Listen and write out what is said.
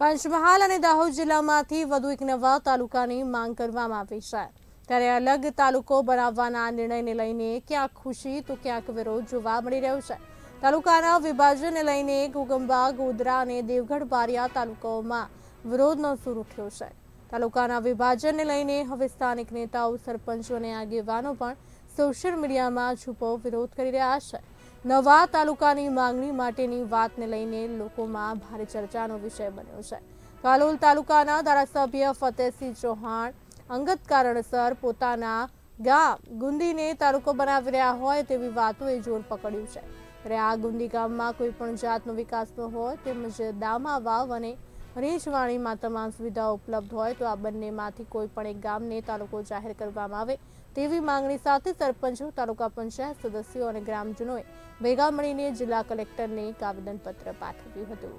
પંચમહાલ અને દાહોદ જિલ્લામાંથી વધુ એક નવા તાલુકાની માંગ કરવામાં આવી છે. ત્યારે અલગ તાલુકો બનાવવાના નિર્ણયને લઈને ક્યાંક ખુશી તો ક્યાંક વિરોધ જોવા મળી રહ્યો છે. તાલુકાના વિભાજનને લઈને ગુગંબા, ગોધરા અને દેવગઢ બારિયા તાલુકાઓમાં વિરોધનો સૂર ઉઠ્યો છે. તાલુકાના વિભાજનને લઈને હવે સ્થાનિક નેતાઓ, સરપંચો અને આગેવાનો પણ સોશિયલ મીડિયામાં છૂપો વિરોધ કરી રહ્યા છે. નવા તાલુકાની માંગણી માટેની વાતને લઈને લોકોમાં ભારે ચર્ચાનો વિષય બન્યો છે. કાલોલ તાલુકાના ધારાસભ્ય ફતેહસિંહ ચૌહાણ અંગત કારણસર પોતાના ગામ ગુંદીને તાલુકો બનાવી રહ્યા હોય તેવી વાતોએ જોર પકડ્યું છે. ત્યારે આ ગુંદી ગામમાં કોઈ પણ જાતનો વિકાસ ન હોય તેમજ દામા વાવ અને રેજવાણીમાં તમામ સુવિધાઓ ઉપલબ્ધ હોય તો આ બંનેમાંથી કોઈ પણ એક ગામને તાલુકો જાહેર કરવામાં આવે તેવી માંગણી સાથે સરપંચો, તાલુકા પંચાયત સદસ્યો અને ગ્રામજનોએ ભેગા મળીને જિલ્લા કલેક્ટરને એક આવેદનપત્ર પાઠવ્યું હતું.